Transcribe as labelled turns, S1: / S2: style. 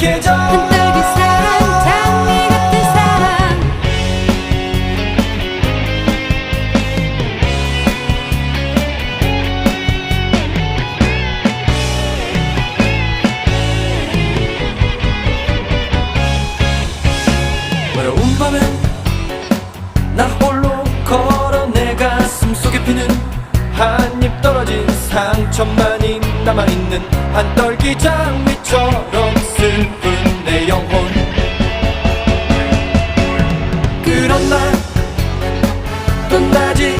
S1: 쾌적 천만이 남아있는 한떨기 장미처럼 슬픈 내 영혼. 그런 날 또날